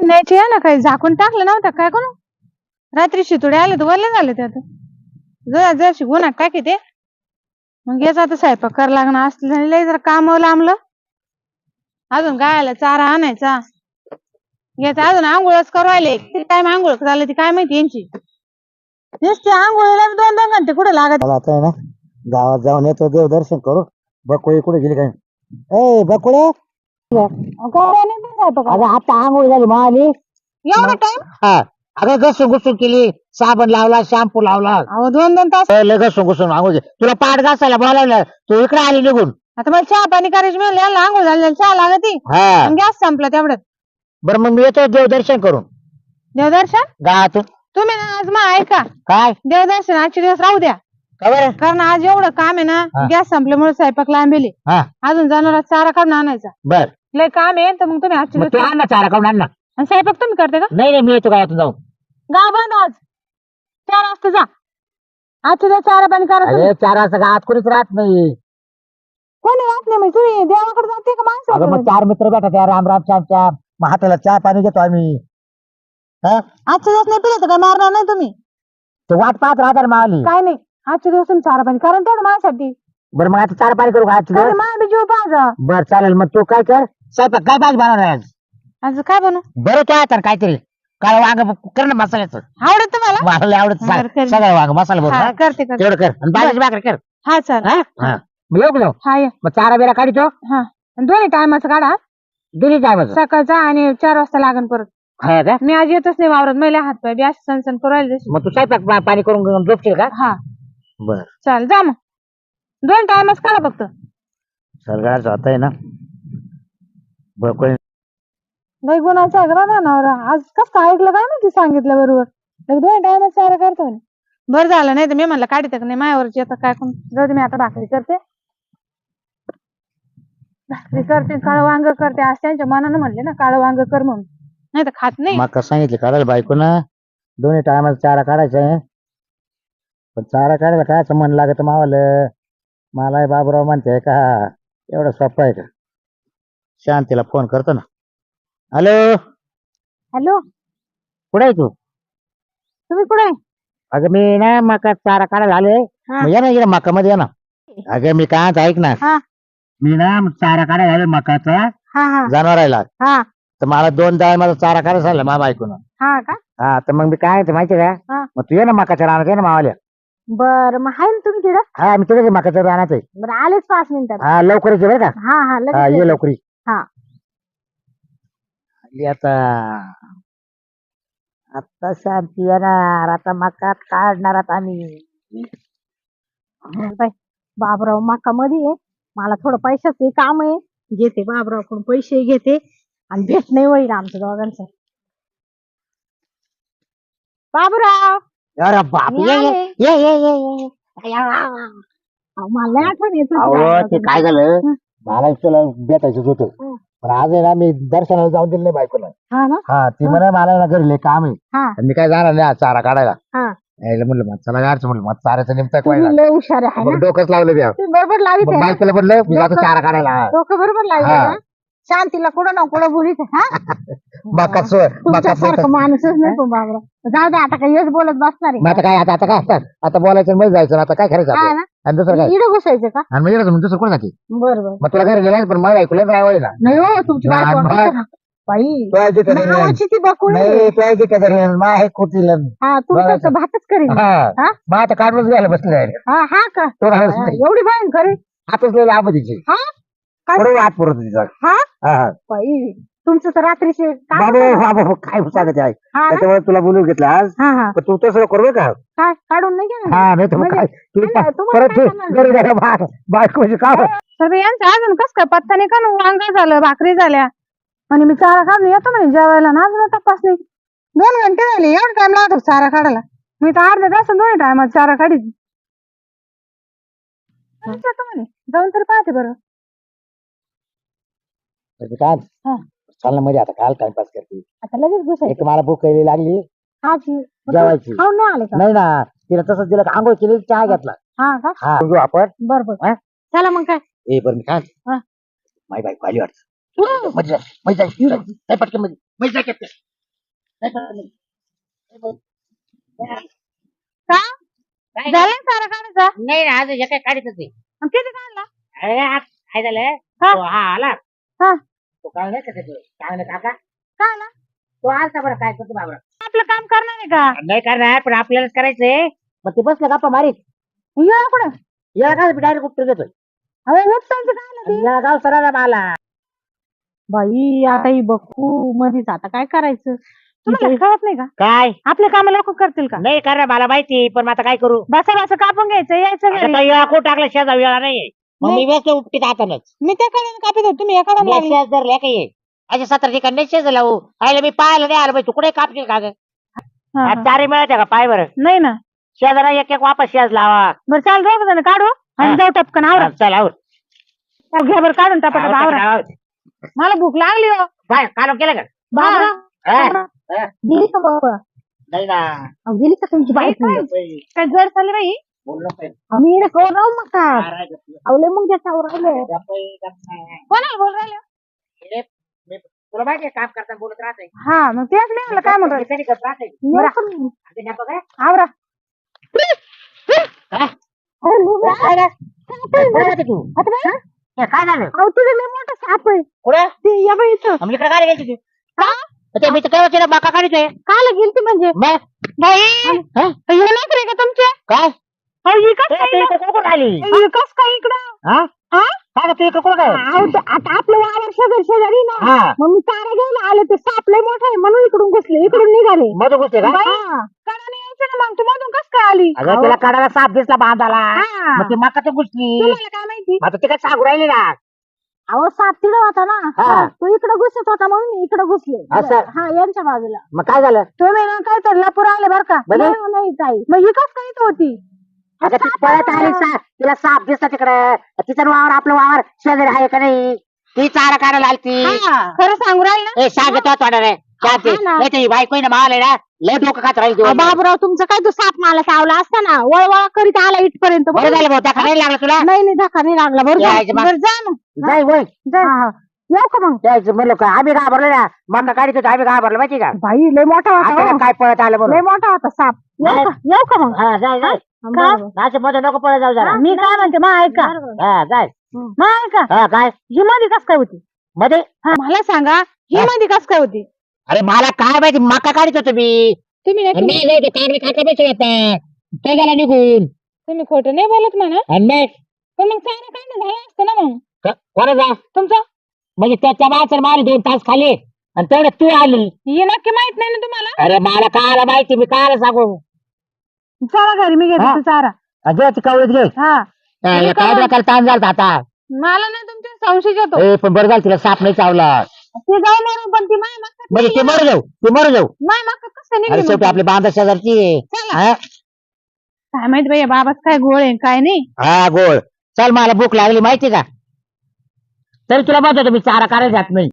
न्यायची आहे काय झाकून टाकलं नव्हतं काय कोण रात्री शितुडे आले तर वरले झाले त्यात जरा जर गुन्हा टाकी ते. मग याचा आता स्वयंपाक करा लागणार असलं लय जरा काम लांबलं. अजून गायला चारा आणायचा. याचा अजून आंघोळच करायला किती टाइम आंघोळ झालं ती काय माहिती यांची? नुसती आंघोळीला दोन दोन घंटे कुठे लागत? मला आता आहे ना गावात जाऊन येतो देव दर्शन करू बकुळी कुठे गेली काय? ए बकुळे! अगं आता आंघोळ झाली माली एवढा टाइम हा. अगं घसून घुसून केली. साबण लावला शॅम्पू लावला. अहो दोन दोन तास. लय घसून घुसून आंघोळ केली. तुला पाठ घासायला बोलावलं. तू इकडे आली निघून. आता मला चहा पाणी करायची म्हणलं याला आंघोळ झाली चहा लागत. हा. गॅस संपला तेवढ्यात बरं मग मी येतो देव दर्शन करून. देवदर्शन? गावातून. तुम्ही ना आज मग ऐका. काय? देवदर्शन आजचे दिवस राहू द्या. का बरं? कारण आज एवढं काम आहे ना. गॅस संपल्यामुळे स्वयंपाक लांबेले. हा. अजून जाणार चारा काढून आणायचा. बर. लय काम आहे तर मग तुम्ही मग आण ना चारा काढून आण ना. स्वयंपाक तुम्ही करते का? नाही नाही मी येतो गावातून जाऊन. गाव बंद आज. चार वाजता जा. आजचे दिवस चारा पाणी करा तुम्ही. अरे चार वाजता गावात कोणीच राहत नाही. कोणी राहत नाही मग तुम्ही देवाकडे जाते का अगं मग माणसं चार मित्र भेटत या राम राम श्याम श्याम. मग हाताला चहा पाणी घेतो आम्ही. हा? आजचे दिवस नाही पिले तर काय मारणार नाही तुम्ही? तो वाट पाहत राहतात मावली काय नाही आजचे दिवस तुम्ही चारा पाणी करा ना तेवढं माझ्यासाठी. बरं मग आता चार पाणी करू का आजची अरे दिवस? माझ्या बी जीव पाहा बरं चालेल मग तू काय कर? स्वयंपाक काय भाजी बनवणार आहे आज? आज काय बनू बरं तो आता काहीतरी. काळ वांग कर ना मसाल्याचं. आवडत तुम्हाला? मला लय आवडत. बरं. सगळं वांग मसाला हा, बरोबर करते करते. तेवढं कर. आणि बाजरीची भाकरी कर. हा हा? हा. मग येऊ का जाऊ? हा ये. मग चारा बिरा काढतो हा. आणि दोन्ही टायमाचं काढा. दिली टायमाचं. सकाळचा आणि चार वाजता लागन परत. हा का? मी आज येतच नाही वावरत. मला हात पाय बी असे सनसन करू राहिले. मग तू स्वयंपाक पा- पाणी करून झोपशील का? हा. बर. चाल जा मग. दोन टायमच काढा फक्त. सरगार जात आहे ना. बकुळे लय गुणाचं आहे का बाबा नवरा. आज कस काय ऐकलं काय माहिती सांगितलं बरोबर? लय दोन टायमच चारा करतो म्हणे. बरं झालं नाही तर मी म्हणलं काढते नाही मायावरची येतं काय कोण जाऊ दे मी आता भाकरी करते. भाकरी करते काळं वांग करते. आज त्यांच्या मनानं म्हणले ना काळं वांग कर म्हणून. नाही तर खात नाही. मका सांगितले काढायला बायको ना. दोन्ही टायमाला चारा काढायचा आहे. पण चारा काढायला काय मन लागत मावालं? मला बाबूराव म्हणते का? एवढं सोपं आहे का? शांतीला फोन करतो ना. हॅलो? हॅलो? कुठे आहे तू? तुम्ही कुठे आहे? अगं मी ना मका चारा काढायला आले हा. मग ये ना इकडे मका मध्ये ये ना. अगं मी काय म्हणतो ऐक ना. हा. मी ना चारा काढायला आले मकाचा. हा हा. जनावरायला. हा. तर मला दोन डाळ माझा चारा काढायला सांगला मा बायकोनं हा का? हा तर मग मी काय म्हणते माहिती का? हा. मग तू ये ना मकाच्या रानात ये ना मावाल्या बर मग आहे ना तुम्ही तिथं हा मी तिकडे मकाच्या रानात आहे. बरं आलेच पाच मिनिटात. हा लवकर ये बरं का? हा हा हा लगेच ये येते. लवकर ये. हा. आली आता आता शांती येणार आता मकात काढणार आता आम्ही बाई, बाबराव माका मध्ये आहे मला थोडं पैशाचं काम आहे घेते बाबरावकडून पैसे घेते आणि भेट नाही होईल आमच्या दोघांचं बाबूराव अरे बाप मी ये ये आले. ये ये ये ये. अहो, मला लय आठवण येत होती अहो ते बाबरावची. काय झालं. मला तुला भेटायचंच होतं. हं. पण आज आहे ना मी दर्शनाला जाऊन दिलं नाही बायकोला. हा ना? हा ती म्हणा मला ना घरी लय काम आहे. हा. आणि मी काय जाणार नाही आज चारा काढायला. हा. यायला म्हणलं मग चला गाडचं म्हणलं मग चाराचं निमता तुम्ही काय लय हुशार आहे ना. डोकंच लावलं तुम्ही बरोबर लावित मग आहे ना? बायकोला म्हणलं मी जातो डोकं- चारा काढायला. डोकं बरोबर लावित हा. ना? शांतीला कुठं ना कुठं बोलीत हा? तुमच्यासारखं माणूसच नाही जाऊ दे आता काही हेच बोलत बसणार मग आहे आता काय आता आता काय असतात? आता बोलायचं मध्ये जायचं आता काय करायचं हा आपलं? ना? आणि दुसरं काय? इडं घुसायचं का? आणि मग येणार दुसरं कोण जाते बरं बरं. मग तुला घरी गेला पण मला ऐकलं नाही आवडला. नाही हो तुमची नाही, बायको मग- असते ना. बाई नावाची ती बकुळी नाही तू ऐकते का घरी मा आहे कुठीला हा तुमचं तर भातच करीन. हा. हा? मग आता काढूनच घ्यायला बसले आहे. हा हा का? तो राहत हा, नाही. एवढी भयंकर आहे? हातच लिहिला आबदीची हा? काय? हात पुरत तिचा. हा? हा हा. बाई तुमचं तर रात्रीचे काम बाबू होतं ना? बाबू काय सांगत आहे हा ना? त्याच्यामुळे तुला बोलून घेतलं आज. हा हा. पण तू तसं करू नका काय? काढून नाही गेलं हा नाही तर मग म्हणजे- काय? तू नाही, पा- नाही, तुम्हाला परत काय तू करणार? घरी गेला बा- बायकोची काम तर यांचं अजून कस काय पत्ता नाही का? वांग झालं भाकरी झाल्या. आणि मी चारा काढून येतो म्हणे जेवायला. ना अजून तपास नाही. दोन घंटे झाले एवढा टाइम लागतो चारा काढायला. मी तर अर्ध्या तास दोन टायमात चारा काढीत म्हणे जाऊन तर पाहते बरं. काय? हा. चाल ना मध्ये आता काल टाइमपास करते. आता लगेच घुसायचं. एक मला भूक यायला लागली. हा जी. जेवायची. खाऊन नाही आले का? नाही ना. तिला तसंच दिलं का? आंघोळ केली चहा घेतला. हा का? हा. बघू आपण. बर बर. हा? चला मग काय? ए बरं मी काय? हा. माई बायको आली वाटत? मध्ये जा, मध्ये जा, मध्ये जा, पटकनमध्ये. मध्ये. जा, का? काय झालं सारा काढायचा नाही ना आज काय काढत होते मग किती काढला अरे आज काय झालं हा. तो हा आला. हा. तो काय नाही का ते चांगलं काका? काय ना? तो आलता बरं काय करतो बाबरा? आपलं काम करणार आहे का? नाही करणार पण आपल्यालाच करायचंय मग ते बसलं गप्पा मारीत. ये कुठं? याला काय डायरेक्ट उपटून घेतोय. अरे उपटायचं काय आलं ते? याला गाव सरायला मला बाई आता ही बघू मधीच आता काय करायचं? तुम्हाला कळत नाही का? काय? आपले काम लोक करतील का? नाही करणार मला माहिती पण मग आता काय करू? बसा बसा कापून घ्यायचं यायचं घरी. कोण टाकला शेजा वेळा नाही मग मी. व्यस्त उपटीत हातानच मी त्या कडे कापत होतो तुम्ही एका मी शेज धरले काही असे सतरा ठिकाणी नाही शेज लावू? आयला मी पाहायला नाही आलं बाई तू कुठे कापशील का ग चारी मिळायच्या का पाय बरं? नाही ना. शेजारा एक एक वापस शेज लावा. बरं चाल जाऊ का काढू? आणि हा. जाऊ टपकन आवरा. चल आवर. अहो, घ्या बरं काढून टपटप आवरा. मला भूक लागली हो. कालम केलं का? बाबा हा? हा? गेली का बाबा? नाही ना. अहो, गेली का तुमची बाई, काय जड चालली बाई. आम्ही करू राहू मग का. अवले मग त्याच्यावर राहिले. कोणाला बोल राहिले. तुला माहिती काम करताना बोलत राहते हा मग तेच नाही काय म्हणतो करत राहते? आवरा हा? काय? काय? करते तू? हे, काय झालं? अहो तुझं लय मोठा साप आहे. कुठं? ते या बाई इथं. आम्ही इकडे काय गेली तू ते मी तर काय होते बाका काढतोय काल गेलती म्हणजे? मग बाई हा? का तुमचे? काय? अहो ही कस तू काय इकडे इकडं? कुठं आली ही कस काय इकडं? हा? हा? काय गं, तू इकडे कुठं काय? अहो, ते आता आपलं वावर शेजारी शेजारी ना. हा. मग मी चारा घ्यायला आले ते साप लय मोठा आहे म्हणून इकडून घुसले. इकडून निघाले. मधू घुसते का? कडाने यायचं ना मग. तू मधून कस काय आली? अगं तिला काढायला साप दिसला बांधाला. हा. मग ती मका तर घुसली. तुम्हाला काय माहिती? आता ती काय सांगू राहिली ना? अहो साप तिकडे होता ना. तो इकडे घुसत होता म्हणून मी इकडे घुसले. असं? हा यांच्या बाजूला. मग काय झालं? तुम्ही ना काय तर लपूर आले बर का? नाही, नाही ताई. मग ही कस काय इथं होती? अगं ती पळत आली सा. तिला साप दिसला तिकडं. तिचं वावर आपलं वावर शेजारी आहे का नाही? ती चारा काढायला आली ती. खरं सांगू राहील ना? ए सांगतो रे शांती हा ना. नाही ती बायको आहे ना माल आहे ना लय डोकं खात राहील अहो, दिवसभर. बाबूराव तुमचा काय तो साप मला चावला असता ना वळवळ करीत आला इथपर्यंत. बरं झालं भाऊ धक्का नाही लागला तुला? नाही नाही धक्का नाही लागला. बरं जा. यायचं मग. बरं जा मग. जाय वय. जा. येऊ का मग? म्हणलं का आम्ही घाबरलो ना. मग काढित होतो आम्ही घाबरलो माहिती का? बाई लय मोठा होता आपल्याला हो. काय पळत आलं लय म्हणून मोठा होता साप. येऊ का? येऊ का मग? हा जाय जाय. का? नाशिकमध्ये नको पळत जाऊ जरा. मी काय म्हणते मा ऐका. हा जाय मा ऐका. हा काय? ही मध्ये कस काय होती? मध्ये? हा, मला सांगा ही हा. मध्ये कस काय होती? अरे मला काय माहिती मका काढित होतो मी. तुम्ही नाही नाही नाही ते काढले काका पैसे येतात ते गेला निघून. तुम्ही खोटं नाही बोलत म्हणा. आणि मग? पण मग काय नाही झालं असतं ना मग. क- कोणा जा तुमचं? म्हणजे त्याच्या माणसाने मारले दोन तास खाली. आणि तेवढे तू आली हे नक्की माहीत नाही ना तुम्हाला? अरे मला काय माहिती? मी काय सांगू? चला घरी मी घेते हा. तू चारा घे ती कवळीत घे. हा. काय काय डोक्याला ताण झाला आता. मला नाही तुमच्या संशय येतो. ए पण बरं झालं तिला साप नाही चावला. ते जाऊ मरू पण ती माय म्हणजे ती मरू जाऊ ती मरू जाऊ. माय कसं अरे निघली शेवटी मग? आपली बांधा शेजारची आहे. चला. हा? काय माहीत बाई बाबाच काय गोळ आहे काय नाही. हा गोळ. चल मला भूक लागली माहिती का? तरी तुला म्हणतो मी चारा करायला जात नाही.